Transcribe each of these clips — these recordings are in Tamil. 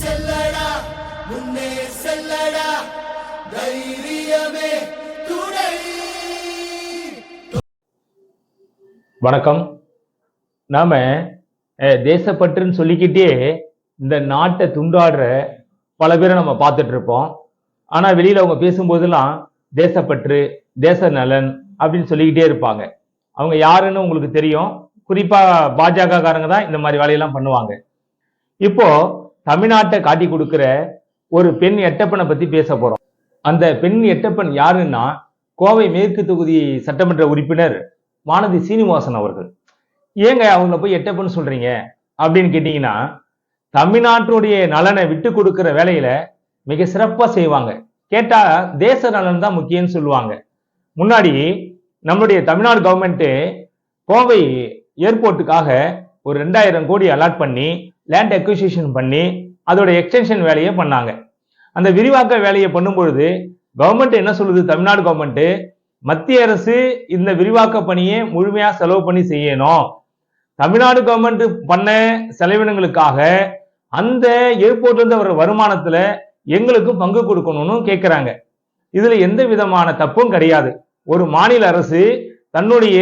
செல்லடா முன்னே செல்லடா தைரியமே துணை. வணக்கம். நாம தேசப்பற்றுன்னு சொல்லிக்கிட்டே இந்த நாட்டை துண்டாடுற பல பேரை நம்ம பார்த்துட்டு இருப்போம் ஆனா வெளியில அவங்க பேசும்போதெல்லாம் தேசப்பற்று தேச நலன் அப்படின்னு சொல்லிக்கிட்டே இருப்பாங்க. அவங்க யாருன்னு உங்களுக்கு தெரியும். குறிப்பா பாஜக காரங்க தான் இந்த மாதிரி வேலையெல்லாம் பண்ணுவாங்க. இப்போ தமிழ்நாட்டை காட்டி கொடுக்குற ஒரு பெண் எட்டப்பனை பத்தி பேச போறோம். அந்த பெண் எட்டப்பன் யாருன்னா கோவை மேற்கு தொகுதி சட்டமன்ற உறுப்பினர் வானதி சீனிவாசன் அவர்கள். ஏங்க அவங்கள போய் எட்டப்பன்னு சொல்றீங்க? அப்படின்னு கேட்டீங்கன்னா தமிழ்நாட்டுடைய நலனை விட்டு கொடுக்கிற வேலையில மிக சிறப்பா செய்வாங்க. கேட்டா தேச நலன் தான் முக்கியம்னு சொல்லுவாங்க. முன்னாடி நம்மளுடைய தமிழ்நாடு கவர்மெண்ட்டு கோவை ஏர்போர்ட்டுக்காக ஒரு ரெண்டாயிரம் கோடி அலாட் பண்ணி லேண்ட் அக்விசிஷன் பண்ணி அதோட எக்ஸ்டென்ஷன் வேலையை பண்ணாங்க. அந்த விரிவாக்க வேலையை பண்ணும்பொழுது கவர்மெண்ட் என்ன சொல்லுது? தமிழ்நாடு கவர்மெண்ட் மத்திய அரசு இந்த விரிவாக்க பணியை முழுமையா செலவு பண்ணி செய்யணும். தமிழ்நாடு கவர்மெண்ட் பண்ண செலவினங்களுக்காக அந்த ஏர்போர்ட்ல இருந்து வர வருமானத்துல எங்களுக்கு பங்கு கொடுக்கணும்னு கேட்கிறாங்க இதுல எந்த விதமான தப்பும் கிடையாது. ஒரு மாநில அரசு தன்னுடைய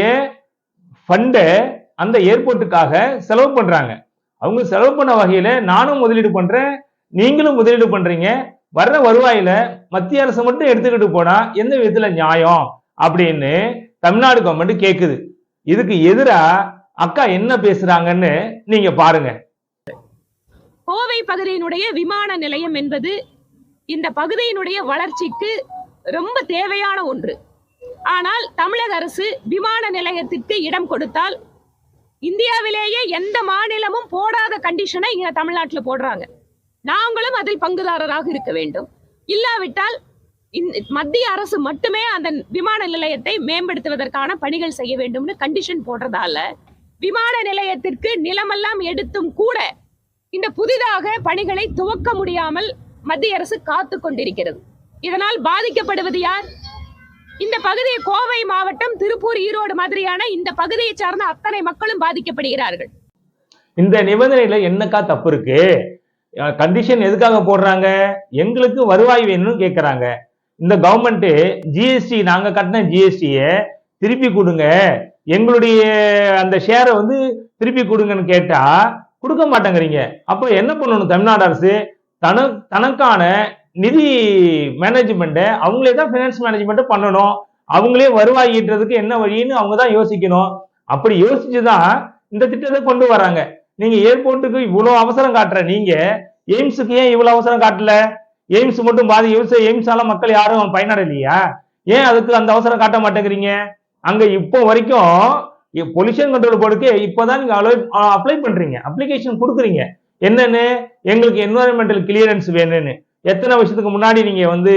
ஃபண்டை அந்த ஏர்போர்ட்டுக்காக செலவு பண்றாங்க. அவங்க செலவு பண்ண வகையில நானும் முதலீடு பண்றேன் நீங்களும் முதலீடு பண்றீங்க. வர்ற வருவாயில மத்திய அரசு மட்டும் எடுத்துக்கிட்டு போனா எந்த விதத்துல நியாயம்? அப்படின்னு தமிழ்நாடு கவர்மெண்ட் கேக்குது. இதுக்கு எதிரா அக்கா என்ன பேசுறாங்கன்னு நீங்க பாருங்க. கோவை பகுதியினுடைய விமான நிலையம் என்பது இந்த பகுதியினுடைய வளர்ச்சிக்கு ரொம்ப தேவையான ஒன்று. ஆனால் தமிழக அரசு விமான நிலையத்திற்கு இடம் கொடுத்தால் இந்தியாவிலேயே எந்த மாநிலமும் போடாத கண்டிஷனை இங்க தமிழ்நாட்டில் போடுறாங்க. நாங்களும் அதில் பங்குதாரராக இருக்க வேண்டும். இல்லாவிட்டால் மத்திய அரசு மட்டுமே அந்த விமான நிலையத்தை மேம்படுத்துவதற்கான பணிகள் செய்ய வேண்டும்னு கண்டிஷன் போடுறதால விமான நிலையத்திற்கு நிலமெல்லாம் எடுத்தும் கூட இந்த புதிதாக பணிகளை துவக்க முடியாமல் மத்திய அரசு காத்து கொண்டிருக்கிறது. இதனால் பாதிக்கப்படுவது யார்? இந்த பகுதி கோவை மாவட்டம் திருப்பூர் ஈரோடு மாதிரியான இந்த பகுதியை சார்ந்த அத்தனை மக்களும் பாதிக்கப்படுகிறார்கள். இந்த நிபந்தனையில என்னக்கா தப்பு இருக்கு? கண்டிஷன் எதுக்காக போடுறாங்க? எங்களுக்கு வருவாய் வேணும்னு கேட்கறாங்க இந்த கவர்மெண்ட் ஜிஎஸ்டி நாங்க கட்டின ஜிஎஸ்டிய திருப்பி கொடுங்க. எங்களுடைய அந்த ஷேரை வந்து திருப்பி கொடுங்கன்னு கேட்டா கொடுக்க மாட்டேங்கிறீங்க. அப்ப என்ன பண்ணணும் தமிழ்நாடு அரசு? தன தனக்கான நிதி மேனேஜ்மெண்ட்டை அவங்களே தான் ஃபினான்ஸ் மேனேஜ்மெண்ட்டை பண்ணணும். அவங்களே வருவாய் ஈட்டுறதுக்கு என்ன வழின்னு அவங்க தான் யோசிக்கணும். அப்படி யோசிச்சு தான் இந்த திட்டத்தை கொண்டு வராங்க. நீங்க ஏர்போர்ட்டுக்கு இவ்வளோ அவசரம் காட்டுற நீங்க எய்ம்ஸுக்கு ஏன் இவ்வளோ அவசரம் காட்டல? எய்ம்ஸ் மட்டும் பாதி எய்ம்ஸ் எய்ம்ஸால மக்கள் யாரும் பயனடையலையா? ஏன் அதுக்கு அந்த அவசரம் காட்ட மாட்டேங்கிறீங்க? அங்க இப்போ வரைக்கும் பொல்யூஷன் கண்ட்ரோல் போர்டுக்கு இப்போதான் நீங்க அப்ளை பண்றீங்க. அப்ளிகேஷன் கொடுக்குறீங்க. என்னன்னு? எங்களுக்கு என்வரன்மெண்டல் கிளியரன்ஸ் வேணும்னு. எத்தனை வருஷத்துக்கு முன்னாடி நீங்க வந்து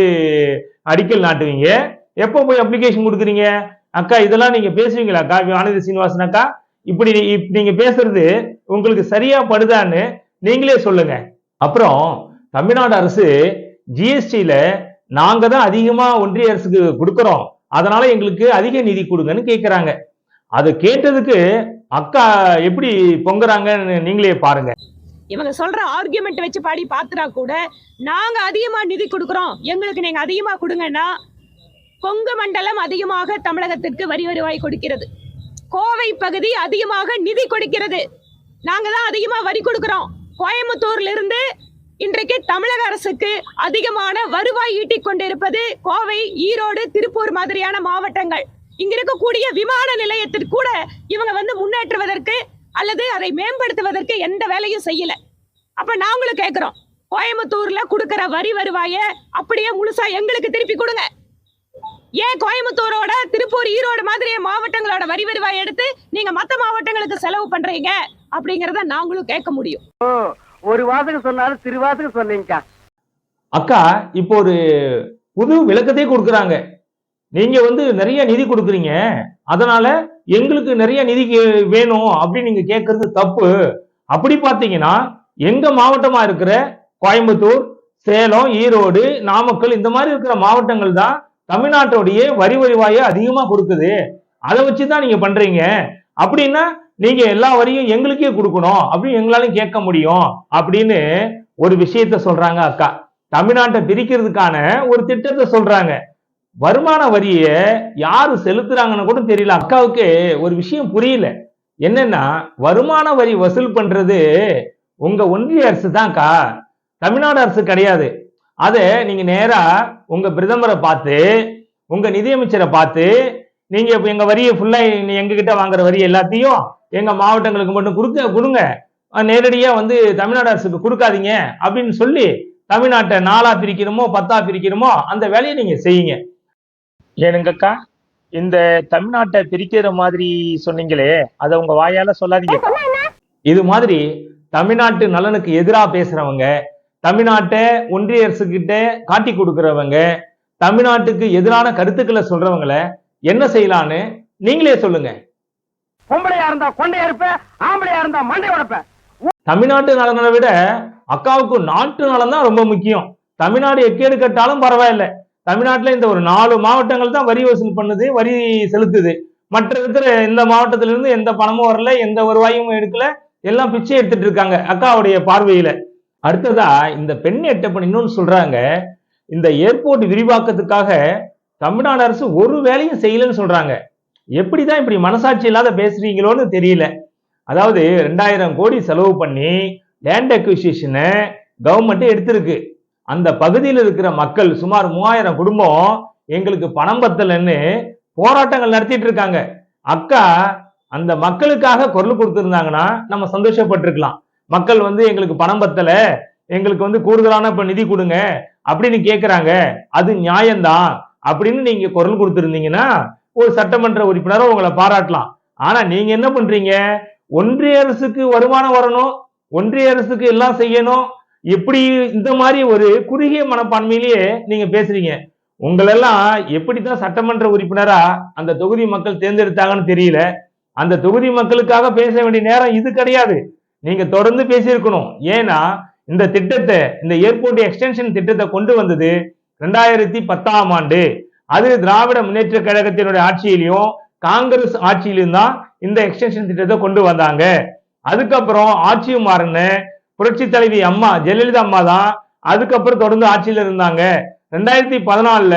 அடிக்கல் நாட்டுவீங்க? எப்போ போய் அப்ளிகேஷன் கொடுக்குறீங்க? அக்கா இதெல்லாம் நீங்க பேசுவீங்களா? அக்கா ஆனந்த சீனிவாசன் அக்கா இப்படி இப்- நீங்க பேசுறது உங்களுக்கு சரியா படுதான்னு நீங்களே சொல்லுங்க. அப்புறம் தமிழ்நாடு அரசு ஜிஎஸ்டியில நாங்க தான் அதிகமா ஒன்றிய அரசுக்கு கொடுக்கறோம். அதனால எங்களுக்கு அதிக நிதி கொடுங்கன்னு கேட்கிறாங்க அதை கேட்டதுக்கு அக்கா எப்படி பொங்குறாங்கன்னு நீங்களே பாருங்க. இவங்க சொல்ற ஆர்கியூமெண்ட் வச்சு பாடி பாத்துறா கூட நாங்க அதிகமா நிதி கொடுக்குறோம். எங்களுக்கு நீங்க அதிகமா கொடுங்கன்னா கொங்கு மண்டலம் அதிகமாக தமிழகத்திற்கு வரி வருவாய் கொடுக்கிறது. கோவை பகுதி அதிகமாக நிதி கொடுக்கிறது. நாங்க தான் அதிகமா வரி கொடுக்கிறோம். கோயம்புத்தூர்ல இருந்து இன்றைக்கு தமிழக அரசுக்கு அதிகமான வருவாய் ஈட்டிக் கொண்டிருப்பது கோவை ஈரோடு திருப்பூர் மாதிரியான மாவட்டங்கள். இங்க இருக்கக்கூடிய விமான நிலையத்திற்கு கூட இவங்க வந்து முன்னேற்றுவதற்கு அல்லது அதை மேம்படுத்துவதற்கு எந்த வேலையும் செய்யல. அப்ப நாங்களும் கேட்கிறோம் கோயம்புத்தூர்ல கொடுக்கிற வரி வருவாய அப்படியே முழுசா எங்களுக்கு திருப்பி கொடுங்க. ஏன் கோயம்புத்தூரோட திருப்பூர் ஈரோடு மாதிரி மாவட்டங்களோட வரி வருவாய் எடுத்து நீங்க மத்த மாவட்டங்களுக்கு செலவு பண்றீங்க அப்படிங்கறத நாங்களும் கேட்க முடியும். ஒரு வாசகம் சொன்னாலும் திருவாசகம் சொன்னீங்க அக்கா இப்போ ஒரு புது விளக்கத்தையே கொடுக்குறாங்க. நீங்க வந்து நிறைய நிதி கொடுக்குறீங்க. அதனால எங்களுக்கு நிறைய நிதி கே- வேணும் அப்படின்னு நீங்க கேட்கறது தப்பு. அப்படி பார்த்தீங்கன்னா எங்க மாவட்டமா இருக்கிற கோயம்புத்தூர் சேலம் ஈரோடு நாமக்கல் இந்த மாதிரி இருக்கிற மாவட்டங்கள் தான் தமிழ்நாட்டோடைய வரி வருவாயை அதிகமா கொடுக்குது. அதை வச்சு தான் நீங்க பண்றீங்க. அப்படின்னா நீங்க எல்லா வரியும் எங்களுக்கே கொடுக்கணும் அப்படின்னு எங்களாலையும் கேட்க முடியும் அப்படின்னு ஒரு விஷயத்த சொல்றாங்க அக்கா. தமிழ்நாட்டை பிரிக்கிறதுக்கான ஒரு திட்டத்தை சொல்றாங்க. வருமான வரியை யாரு செலுத்துறாங்கன்னு கூட தெரியல. அக்காவுக்கு ஒரு விஷயம் புரியல. என்னன்னா வருமான வரி வசூல் பண்றது உங்க ஒன்றிய அரசு தான்க்கா. தமிழ்நாடு அரசு கிடையாது. அதை நீங்க நேரா உங்க பிரதமரை பார்த்து உங்க நிதியமைச்சரை பார்த்து நீங்க இப்போ எங்க வரியை ஃபுல்லா எங்ககிட்ட வாங்குற வரி எல்லாத்தையும் எங்க மாவட்டங்களுக்கு மட்டும் கொடுக்க கொடுங்க. நேரடியாக நேரடியா வந்து தமிழ்நாடு அரசுக்கு கொடுக்காதீங்க அப்படின்னு சொல்லி தமிழ்நாட்டை நாலா பிரிக்கிறோமோ பத்தா பிரிக்கிறோமோ அந்த வேலையை நீங்க செய்யுங்க. ஏனுங்கக்கா இந்த தமிழ்நாட்டை பிரிக்கிற மாதிரி சொன்னீங்களே அதை உங்க வாயால சொல்லாதீங்க. இது மாதிரி தமிழ்நாட்டு நலனுக்கு எதிரா பேசுறவங்க தமிழ்நாட்டை ஒன்றிய அரசு கிட்ட காட்டி கொடுக்கறவங்க தமிழ்நாட்டுக்கு எதிரான கருத்துக்களை சொல்றவங்கள என்ன செய்யலான்னு நீங்களே சொல்லுங்க. பொம்பளையா இருந்தா கொண்டைய இருப்ப ஆம்பளையா இருந்தா மண்டை உடைப்ப. தமிழ்நாட்டு நலனை விட அக்காவுக்கு நாட்டு நலன் தான் ரொம்ப முக்கியம். தமிழ்நாடு எக்கேடு கட்டாலும் பரவாயில்ல. தமிழ்நாட்டில் இந்த ஒரு நாலு மாவட்டங்கள் தான் வரி வசூல் பண்ணுது வரி செலுத்துது. மற்ற இருக்கிற இந்த மாவட்டத்திலிருந்து எந்த பணமும் வரல எந்த வருவாயும் எடுக்கல எல்லாம் பிச்சை எடுத்துட்டு இருக்காங்க அக்காவுடைய பார்வையில. அடுத்ததா இந்த பெண் எட்டப்பன் இன்னொன்னு சொல்றாங்க இந்த ஏர்போர்ட் விரிவாக்கத்துக்காக தமிழ்நாடு அரசு ஒரு வேலையும் செய்யலன்னு சொல்றாங்க. எப்படிதான் இப்படி மனசாட்சி இல்லாத பேசுறீங்களோன்னு தெரியல. அதாவது ரெண்டாயிரம் கோடி செலவு பண்ணி லேண்ட் அக்விசிஷனை கவர்மெண்ட் எடுத்திருக்கு. அந்த பகுதியில் இருக்கிற மக்கள் சுமார் மூவாயிரம் குடும்பம் எங்களுக்கு பணம் பத்தலைன்னு போராட்டங்கள் நடத்திட்டு இருக்காங்க. அக்கா அந்த மக்களுக்காக குரல் கொடுத்துருந்தாங்கன்னா நம்ம சந்தோஷப்பட்டிருக்கலாம். மக்கள் வந்து எங்களுக்கு பணம் பத்தல எங்களுக்கு வந்து கூடுதலான இப்ப நிதி கொடுங்க அப்படின்னு கேட்குறாங்க அது நியாயம்தான் அப்படின்னு நீங்க குரல் கொடுத்துருந்தீங்கன்னா ஒரு சட்டமன்ற உறுப்பினரை உங்களை பாராட்டலாம். ஆனா நீங்க என்ன பண்றீங்க? ஒன்றிய அரசுக்கு வருமானம் வரணும் ஒன்றிய அரசுக்கு எல்லாம் செய்யணும் எப்படி இந்த மாதிரி ஒரு குறுகிய மனப்பான்மையிலேயே நீங்க பேசுறீங்க. உங்களெல்லாம் எப்படித்தான் சட்டமன்ற உறுப்பினரா அந்த தொகுதி மக்கள் தேர்ந்தெடுத்தாங்கன்னு தெரியல. அந்த தொகுதி மக்களுக்காக பேச வேண்டிய நேரம் இது கிடையாது. நீங்க தொடர்ந்து பேசியிருக்கணும். ஏன்னா இந்த திட்டத்தை இந்த ஏர்போர்ட் எக்ஸ்டென்ஷன் திட்டத்தை கொண்டு வந்தது ரெண்டாயிரத்தி பத்தாம் ஆண்டு. அது திராவிட முன்னேற்ற கழகத்தினுடைய ஆட்சியிலையும் காங்கிரஸ் ஆட்சியிலும் தான் இந்த எக்ஸ்டென்ஷன் திட்டத்தை கொண்டு வந்தாங்க. அதுக்கப்புறம் ஆட்சியும் மாறின புரட்சி தலைவி அம்மா ஜெயலலிதா அம்மா தான் அதுக்கப்புறம் தொடர்ந்து ஆட்சியில் இருந்தாங்க. ரெண்டாயிரத்தி பதினாலுல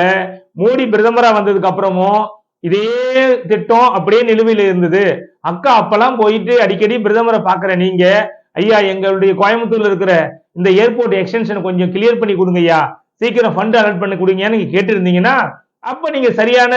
மோடி பிரதமரா வந்ததுக்கு அப்புறமும் இதே திட்டம் அப்படியே நிலுவையில் இருந்தது. அக்கா அப்பெல்லாம் போயிட்டு அடிக்கடி பிரதமரை பாக்குற நீங்க ஐயா எங்களுடைய கோயம்புத்தூர்ல இருக்கிற இந்த ஏர்போர்ட் எக்ஸ்டென்ஷன் கொஞ்சம் கிளியர் பண்ணி கொடுங்க ஐயா. சீக்கிரம் ஃபண்ட் அலர்ட் பண்ணி கொடுங்கன்னு நீங்க கேட்டிருந்தீங்கன்னா அப்ப நீங்க சரியான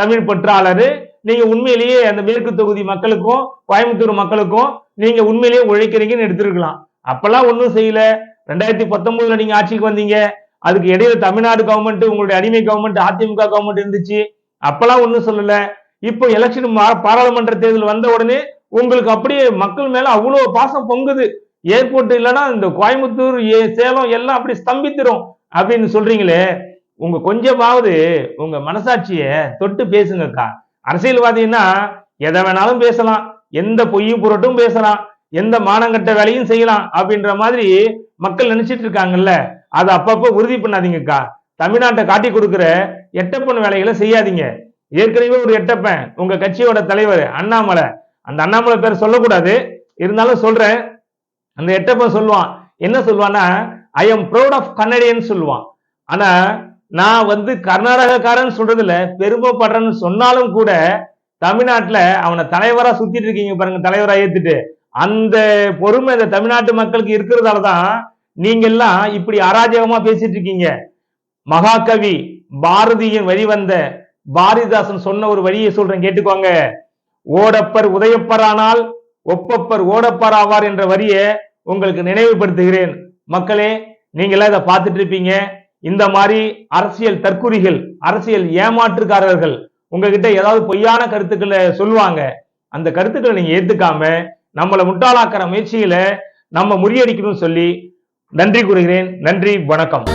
தமிழ் பற்றாளர் நீங்க உண்மையிலேயே அந்த மேற்கு தொகுதி மக்களுக்கும் கோயம்புத்தூர் மக்களுக்கும் நீங்க உண்மையிலேயே உழைக்கிறீங்கன்னு எடுத்திருக்கலாம். அப்பெல்லாம் ஒன்றும் செய்யல. ரெண்டாயிரத்தி பத்தொன்பதுல நீங்க ஆட்சிக்கு வந்தீங்க. அதுக்கு இடையில தமிழ்நாடு கவர்மெண்ட் உங்களுடைய அடிமை கவர்மெண்ட் அதிமுக கவர்மெண்ட் இருந்துச்சு. அப்பெல்லாம் ஒன்றும் சொல்லல. இப்போ எலெக்ஷன் பாராளுமன்ற தேர்தல் வந்த உடனே உங்களுக்கு அப்படியே மக்கள் மேல அவ்வளோ பாசம் பொங்குது. ஏர்போர்ட் இல்லைன்னா இந்த கோயம்புத்தூர் ஏ- சேலம் எல்லாம் அப்படி ஸ்தம்பித்திரும் அப்படின்னு சொல்றீங்களே. உங்க கொஞ்சமாவது உங்க மனசாட்சிய தொட்டு பேசுங்கக்கா. அரசியல்வாதின்னா எதை வேணாலும் பேசலாம். எந்த பொய்யும் புரட்டும் பேசலாம். எந்த மானங்கட்ட வேலையும் செய்யலாம் அப்படின்ற மாதிரி மக்கள் நினைச்சிட்டு இருக்காங்கல்ல. அதை அப்பப்போ உறுதி பண்ணாதீங்கக்கா. தமிழ்நாட்டை காட்டி கொடுக்குற எட்டப்பன் வேலைகளை செய்யாதீங்க. ஏற்கனவே ஒரு எட்டப்பன் உங்க கட்சியோட தலைவர் அண்ணாமலை. அந்த அண்ணாமலை பேர் சொல்லக்கூடாது. இருந்தாலும் சொல்றேன். அந்த எட்டப்பன் சொல்லுவான். என்ன சொல்லுவான்னா I am proud of Kannadian சொல்லுவான். ஆனா நான் வந்து கர்நாடகக்காரன் சொல்றதுல பெருமைப்படுறேன்னு சொன்னாலும் கூட தமிழ்நாட்டில் அவனை தலைவராக சுத்திட்டு இருக்கீங்க பாருங்க தலைவராக ஏத்துட்டு. அந்த பொறுமை இந்த தமிழ்நாட்டு மக்களுக்கு இருக்கிறதால தான் நீங்க எல்லாம் இப்படி அராஜகமா பேசிட்டு இருக்கீங்க. மகாகவி பாரதியின் வழிவந்த பாரதிதாசன் சொன்ன ஒரு வழியை சொல்றேன் கேட்டுக்கோங்க. ஓடப்பர் உதயப்பரானால் ஒப்பப்பர் ஓடப்பர் ஆவார் என்ற வரியை உங்களுக்கு நினைவுபடுத்துகிறேன். மக்களே நீங்களா இதை பார்த்துட்டு இருப்பீங்க. இந்த மாதிரி அரசியல் தற்குறிகள் அரசியல் ஏமாற்றுக்காரர்கள் உங்ககிட்ட ஏதாவது பொய்யான கருத்துக்களை சொல்லுவாங்க. அந்த கருத்துக்களை நீங்க ஏத்துக்காம நம்மளை முட்டாளாக்கிற முயற்சியில நம்ம முறியடிக்கணும்னு சொல்லி நன்றி கூறுகிறேன். நன்றி வணக்கம்.